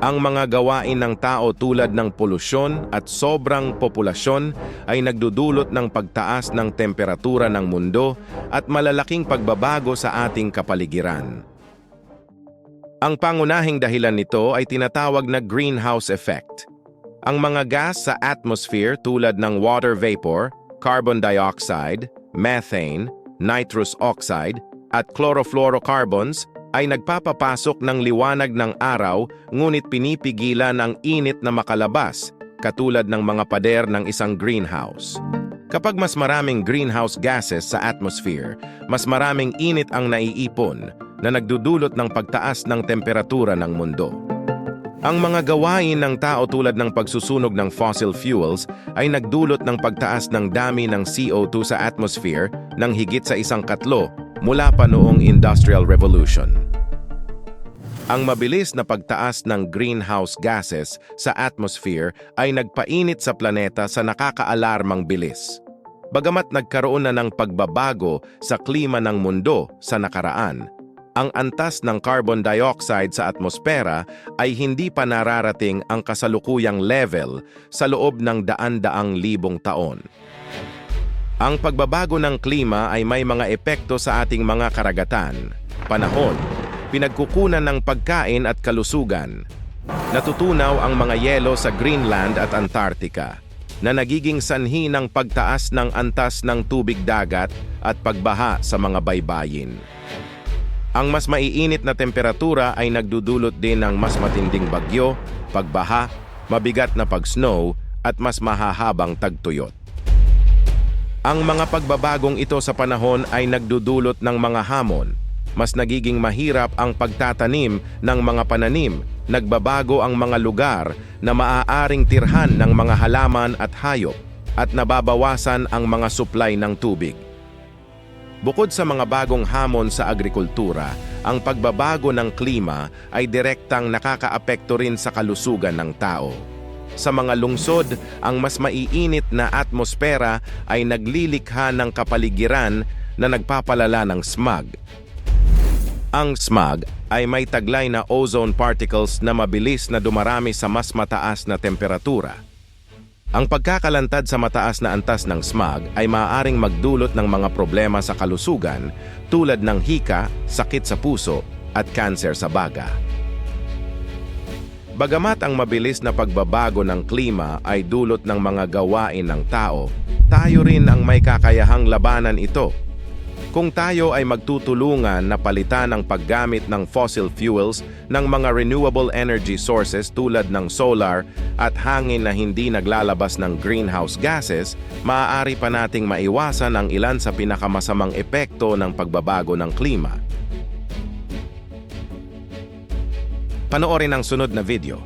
Ang mga gawain ng tao tulad ng polusyon at sobrang populasyon ay nagdudulot ng pagtaas ng temperatura ng mundo at malalaking pagbabago sa ating kapaligiran. Ang pangunahing dahilan nito ay tinatawag na greenhouse effect. Ang mga gas sa atmosphere tulad ng water vapor, carbon dioxide, methane, nitrous oxide, at chlorofluorocarbons ay nagpapapasok ng liwanag ng araw ngunit pinipigilan ang init na makalabas katulad ng mga pader ng isang greenhouse. Kapag mas maraming greenhouse gases sa atmosphere, mas maraming init ang naiipon na nagdudulot ng pagtaas ng temperatura ng mundo. Ang mga gawain ng tao tulad ng pagsusunog ng fossil fuels ay nagdulot ng pagtaas ng dami ng CO2 sa atmosphere ng higit sa isang katlo mula pa noong Industrial Revolution. Ang mabilis na pagtaas ng greenhouse gases sa atmosphere ay nagpainit sa planeta sa nakakaalarmang bilis. Bagamat nagkaroon na ng pagbabago sa klima ng mundo sa nakaraan, ang antas ng carbon dioxide sa atmosfera ay hindi pa nararating ang kasalukuyang level sa loob ng daan-daang libong taon. Ang pagbabago ng klima ay may mga epekto sa ating mga karagatan, panahon, pinagkukunan ng pagkain at kalusugan. Natutunaw ang mga yelo sa Greenland at Antarctica na nagiging sanhi ng pagtaas ng antas ng tubig dagat at pagbaha sa mga baybayin. Ang mas maiinit na temperatura ay nagdudulot din ng mas matinding bagyo, pagbaha, mabigat na pag-snow at mas mahahabang tagtuyot. Ang mga pagbabagong ito sa panahon ay nagdudulot ng mga hamon. Mas nagiging mahirap ang pagtatanim ng mga pananim, nagbabago ang mga lugar na maaaring tirhan ng mga halaman at hayop, at nababawasan ang mga supply ng tubig. Bukod sa mga bagong hamon sa agrikultura, ang pagbabago ng klima ay direktang nakakaapekto rin sa kalusugan ng tao. Sa mga lungsod, ang mas maiinit na atmosfera ay naglilikha ng kapaligiran na nagpapalala ng smog. Ang smog ay may taglay na ozone particles na mabilis na dumarami sa mas mataas na temperatura. Ang pagkakalantad sa mataas na antas ng smog ay maaaring magdulot ng mga problema sa kalusugan tulad ng hika, sakit sa puso at kanser sa baga. Bagamat ang mabilis na pagbabago ng klima ay dulot ng mga gawain ng tao, tayo rin ang may kakayahang labanan ito. Kung tayo ay magtutulungan na palitan ang paggamit ng fossil fuels ng mga renewable energy sources tulad ng solar at hangin na hindi naglalabas ng greenhouse gases, maaari pa nating maiwasan ang ilan sa pinakamasamang epekto ng pagbabago ng klima. Panoorin ang sunod na video